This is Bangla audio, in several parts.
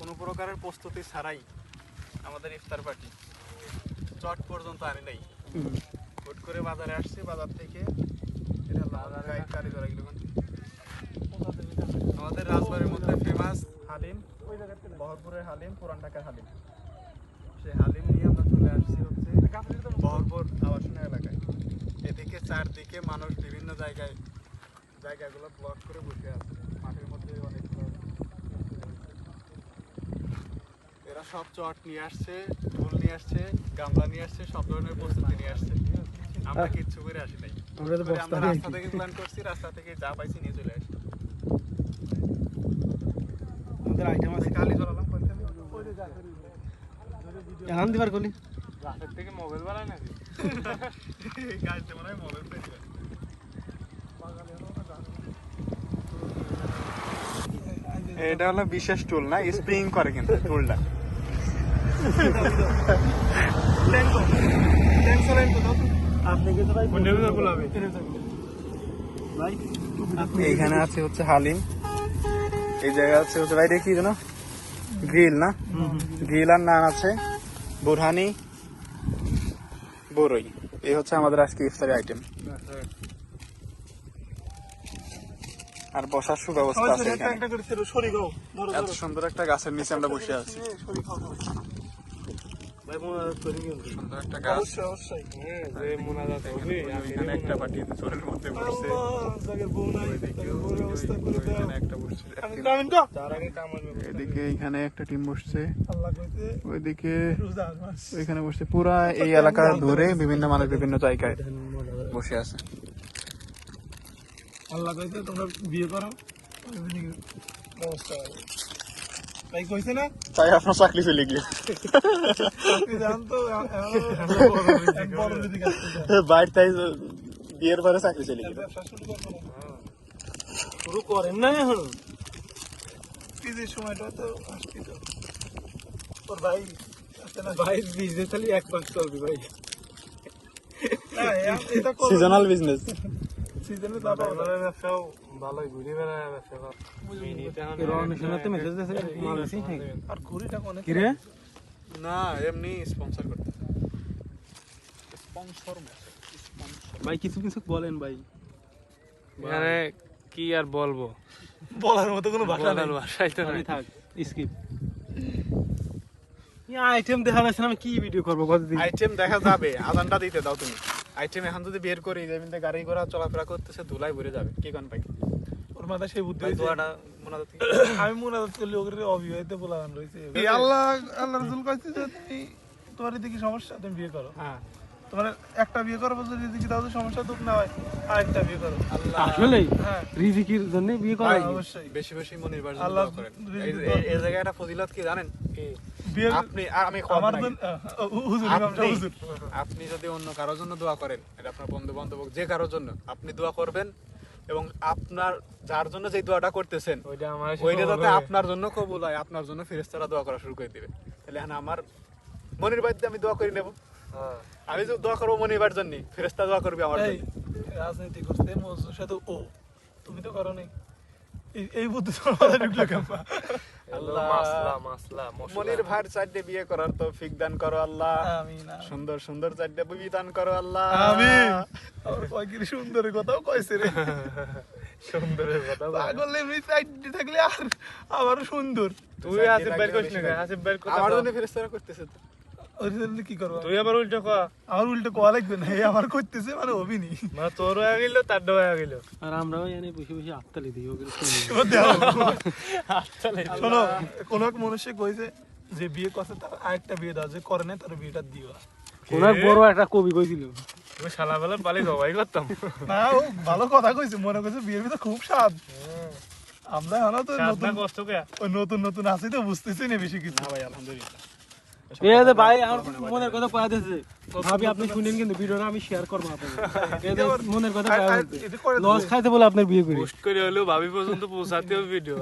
কোনো প্রকারের প্রস্তুতি ছাড়াই আমাদের ইফতার পার্টি চট পর্যন্ত আনি নাই। হুট করে বাজারে আসছে বাজার থেকে এটা লাল গাই কারিগর এগুলো কোন? আমাদের রাজবাড়ির মধ্যে ফেমাস হালিম বহরপুরের হালিম পুরান ঢাকার হালিম। সেই হালিম নিয়ে আমরা চলে আসছি হচ্ছে বহরপুর আবাসনের এলাকায়। এদিকে চারদিকে মানুষ বিভিন্ন জায়গায় জায়গাগুলো ব্লক করে বসে আছে মাঠের মধ্যে অনেক লোক। এরা সব চট নিয়ে আসছে ঢোল নিয়ে আসছে গামলা নিয়ে আসছে সব ধরনের প্রস্তুতি নিয়ে আসছে। আমরা কিচ্ছু করে আসি নাই। আমরা তো রাস্তা থেকে প্ল্যান করছি রাস্তা থেকে যা পাইছি নিয়ে চলে আসছি আমাদের আইটেম আছে। কালি জ্বালালাম এখন দিবার কলি? রাতের থেকে মোবাইল বানায় নাকি? গাছতে মনে হয় মোবাইল পেয়েছে এটা হলো বিশেষ টুল না স্প্রিং করে কিন্তু টুলটা আপনি কিন্তু ভাই কোনটা ভিতর গুলাবে ভাই এইখানে আছে হচ্ছে হালিম। এই জায়গা আছে হচ্ছে ভাই কি জানো গ্রিল না? গ্রিল আর নান আছে। বুরহানি। বরই। এই হচ্ছে আমাদের আজকে ইফতারি আইটেম আর বসার সুব্যবস্থা আছে এত সুন্দর একটা গাছের নিচে আমরা বসে আছি। এদিকে এখানে একটা টিম বসছে। ওইদিকে ওইখানে বসছে। পুরা এই এলাকা ধরে বিভিন্ন মানুষ বিভিন্ন জায়গায় বসে আছে। আল্লাহ কইতে তোমরা বিয়ে করো। ব্যবস্থা তাই আপনার চাকরি চলে গিয়ে। এক বড় তাই বিয়ের পরে চাকরি চলে গেল শুরু করেন না এখন? পিজের সময়টা তো আসছি তো। ওর ভাই ভাই বিজনেস খালি এক পাঁচ চলবে ভাই। সিজনাল বিজনেস সিজনে তারপর ব্যবসাও ভালোই ঘুরে বেড়ায় ব্যবসা আর ঘুরিটা কোনে কিরে না এমনি স্পন্সর করতে স্পন্সর ভাই কিছু কিছু বলেন ভাই। এখানে কি আর বলব? বলার মতো কোনো ভাষা নেই। বলার ভাষাই তো নাই। থাক স্কিপ আইটেম দেখা যাচ্ছে না আমি কি ভিডিও করব আইটেম দেখা যাবে আদানটা দিতে দাও তুমি। আইটেম এখন যদি বের করি যেমনি গাড়ি ঘোড়া চলাফেরা করতেছে ধুলাই ভরে যাবে। কি কোন ভাই? ওর মাথা সেই বুদ্ধি ধোয়াটা আমি মোনাজাত মনে করলে ওকে অবিবাহিত বলান রয়েছে। আল্লাহ আল্লাহ রসুল কইছে যে তুমি তোমার দিকে সমস্যা তুমি বিয়ে করো। হ্যাঁ। তোমার একটা বিয়ে করো বলছো এদিকে তাও সমস্যা তো না হয় আরেকটা বিয়ে করো। আসলেই হ্যাঁ। রিজিকির জন্য বিয়ে করা অবশ্যই। বেশি বেশি মনির বার আল্লাহ দোয়া করেন। রিজিক এই- দোয়া এই- এই জায়গায় একটা ফজিলত কি জানেন? আপনি আর আমি যদি অন্য কারোর জন্য দোয়া করেন এটা আপনার বন্ধু বান্ধব যে কারোর জন্য আপনি দোয়া করবেন এবং আপনার যার জন্য যে দোয়াটা করতেছেন ওইটা যাতে আপনার জন্য কবুল হয় আপনার জন্য ফেরেস্তারা দোয়া করা শুরু করে দিবে। তাহলে আমার মনির বাড়িতে আমি দোয়া করে নেব। আমি যে দোয়া করব মনির বাড়ির জন্য ফেরেস্তা দোয়া করবে আমার জন্য। রাজনীতি করতে মজুর সাথে ও তুমি তো করো নাই এই- বুদ্ধি তোমার ঢুকলো কেমন? আল্লাহ মাসলা মাসলা মনির ভাইয়ের চারটে বিয়ে করার তো ফিক দান করো আল্লাহ। আমি না সুন্দর সুন্দর চারটে বিবি দান করো আল্লাহ। আমি আমার কয়েকটি কথাও কয়েছে রে। সুন্দরের কথা। পাগল এমনি থাকলে আর আবারও সুন্দর। তুই আসিফ ভাই কইস না আসিফ ভাই কথা আমার জন্য করতেছে তো। ওর জন্য কি করব? তুই আবার উল্টো কয়া আমার উল্টো কোয়া লাগবে না এই আমার করতেছে মানে অভিনি মানে তোর হয়ে গেল তার হয়ে গেল। আর আমরাও এনে বসে বসে আত্মালি দিই ওগুলো শোনো কোন এক মনুষ্য কইছে যে বিয়ে করছে তার আরেকটা বিয়ে দাও যে করে না তার বিয়েটা দিও। কোন এক বড় একটা কবি কইছিল তুমি পালি জবাই করতাম। না ও ভালো কথা কইছে মনে করছে বিয়ের ভিতরে খুব স্বাদ। আমরা তো নতুন কষ্ট নতুন নতুন আছি তো বুঝতেছি না বেশি কিছু। ভাই আলহামদুলিল্লাহ। এ যে ভাই আমার মনের কথা কয়া দিয়েছে। ভাবি আপনি শুনেন কিন্তু ভিডিওটা আমি শেয়ার করব মনের কথা লস খাইতে বলে আপনার বিয়ে করি। পোস্ট করে হলেও ভাবি পর্যন্ত পৌঁছাতে হবে ভিডিও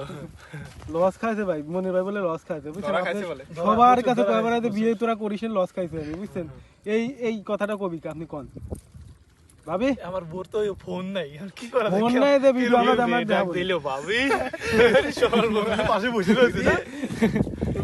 লস খাইছে ভাই মনের ভাই বলে লস খাইছে বুঝছেন। সবার কাছে বিয়ে তোরা করিস লস খাইছে আমি বুঝছেন? এই এই কথাটা কবি আপনি কন? ভাবি? আমার বোর তো ফোন নাই আর কি করা ফোন নাই যে ভিডিও আমরা দিল ভাবি। সরল পাশে বসে রয়েছে।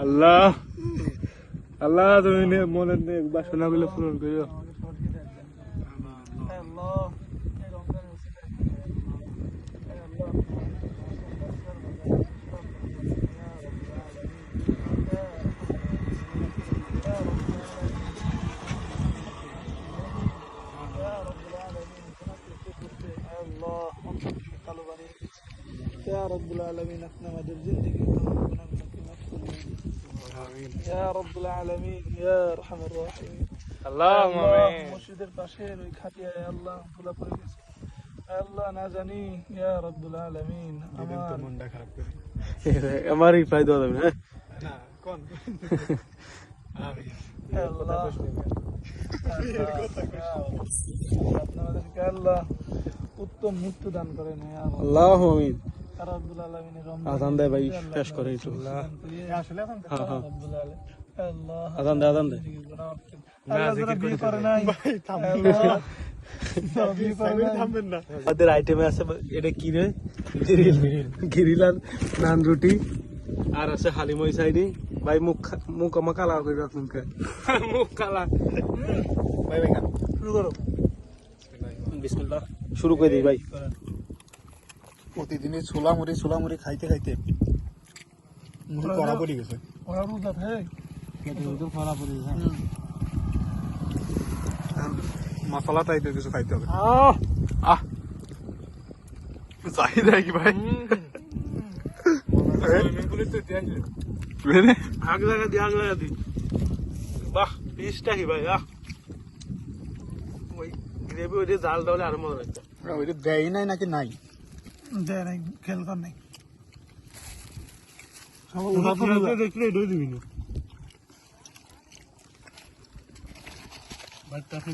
আল্লাহ আল্লাহ তুমি নে- মনের নে বাসনাগুলো পূরণ করিও الله يا رمضان يا رب العالمين احنا مدى الزندقي وتوفنا من يا رب العالمين يا ارحم الراحمين আল্লাহ আল্লাহ, আমিন মসজিদের পাশের ওই খাটিয়ায় আল্লাহ ধুলা পড়ে গেছে আল্লাহ না জানি ইয়া রব্বুল আলামিন আমার মনটা খারাপ করে আমার রিপ্লাই দেওয়া যাবে না হ্যাঁ? না কোন আমি আল্লাহ আপনাদেরকে আল্লাহ উত্তম মৃত্যু দান করেন ইয়া রব। আল্লাহ আমিন আজান দেয় ভাই, শেষ করে একটু। আসলে এখন হ্যাঁ হ্যাঁ। আজান দে আজান দে আমাদের আইটেমে আছে এটা কি রে? গ্রিল। গ্রিল আর নান রুটি। আর আছে হালিম ওই সাইডে ভাই মুখ খা- মুখ আমার কালা করে রাখুন কে মুখ কালা। ভাই ভাই শুরু করো। বিসমিল্লাহ। শুরু করে দিই ভাই। প্রতিদিনই ছোলা মুড়ি ছোলা মুড়ি খাইতে খাইতে মুড়ি পড়ে গেছে। মশলা টাইপের কিছু খাইতে হবে। আহ! আহ! চাহিদা কি ভাই। আগ লাগা দি আগ লাগা দি। বাহ পিসটা কি ভাই আহ! ওই গ্রেভি ওই জাল দাওলে আরও মজা লাগছে ওইটা দেয় নাই নাকি নাই? দেয় নাই খেয়াল কর নাই। দেখলে এটাই দিবি না। আপনি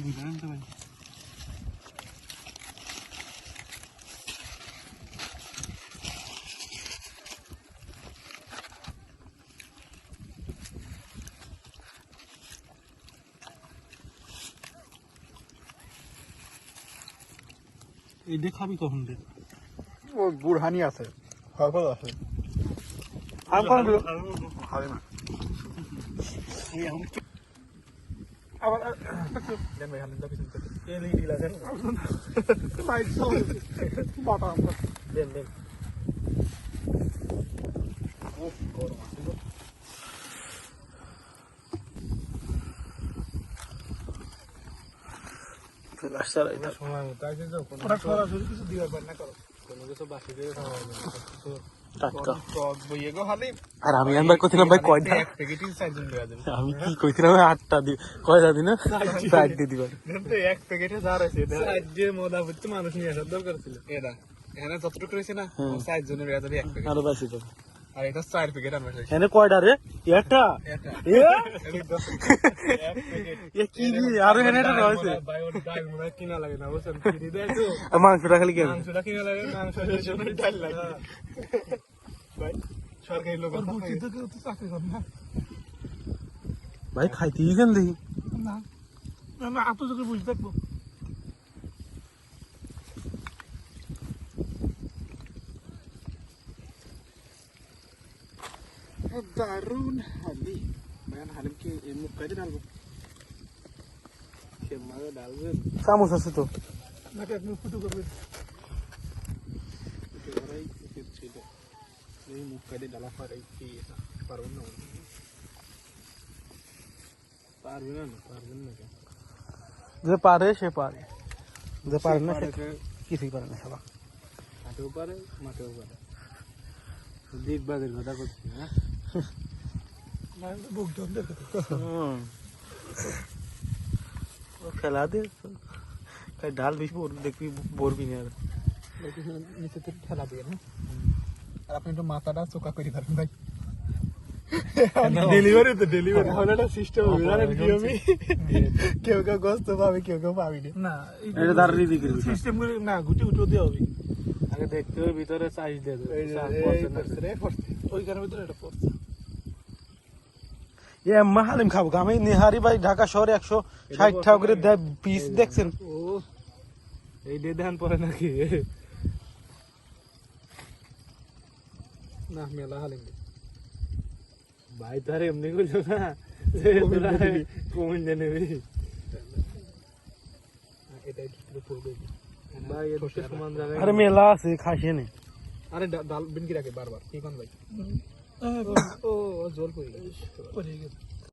এটা খাবি কখন রে ও বুড়হানি আছে সরফল আছে। আম না আবার দেন ভাই হালিম দা পিছন থেকে এলি দিলা দেন সাইড সব বাটা আমরা দেন দেন রাস্তার এটা সময় মতো আগে যাও কোনো ওরা সরাসরি কিছু দিবার পার না করো। হালিম। আর আমি আনবার করছিলাম ভাই কয়টা? দেওয়া যাবে আমি কি কইছিলাম আটটা দি কয়টা দিন? দিয়ে দিবার। এক প্যাকেটে যা রয়েছে দিয়ে মানুষ নিয়ে আসার দরকার ছিল। এটা এখানে যতটুকু রয়েছে না হুম। চার জনের এক প্যাকেট আরও বেশি আর এটা চার প্যাকেট আনবার হয়েছে কয়টা রে? এটা এ? কি দি আরও এনে এটা রয়েছে। ভাই ওর ডাল কিনা লাগে না বুঝছেন? কিনে দেয় তো। মাংসটা খালি কেন মাংসটা কিনা লাগে মাংস ডাল লাগে। ভাই সরকারি লোক চাকরি কর না। ভাই খাইতে কেন দেখি। না। না যদি বুঝতে থাকব। দারুণ হালিম ভাই হালিম কি এই মুখ কাটে ডালবো মাঝে ডালবেন চামচ আছে তো নাকি এক মিনিট ফুটু করবে এবারে উচিত ছিল এই মুখ কাটে ডালা পারে কি পারবেন না পারবে না না, পারবেন না কেন? যে পারে সে পারে যে পারে না সে কিছুই পারে না সবা হাতেও পারে মাঠেও পারে আর আপনি মাথাটা চোকা ভাই ডেলিভারি তো ডেলিভারি সিস্টেম কেউ কেউ কেউ না সিস্টেম গুটি গুটি দিয়ে হবে আগে দেখতে হবে ভিতরে সাইজ দিয়ে দেবে। ওইখানের ভিতরে এটা পড়ছে এ আম্মা হালিম খাব আমি নিহারি ভাই ঢাকা শহরে একশো ষাট টাকা করে দেয় পিস দেখছেন? এই ডে ধান পরে নাকি? না মেলা হালিম ভাই তো আর এমনি করছ না কমিন এদিকে সমান জায়গায় আরে মেলা আছে খাসিয়ে নে আরে ডাল বিনকি রাখে বারবার। কি কোন ভাই? ও জল পড়ে গেছে পড়ে গেছে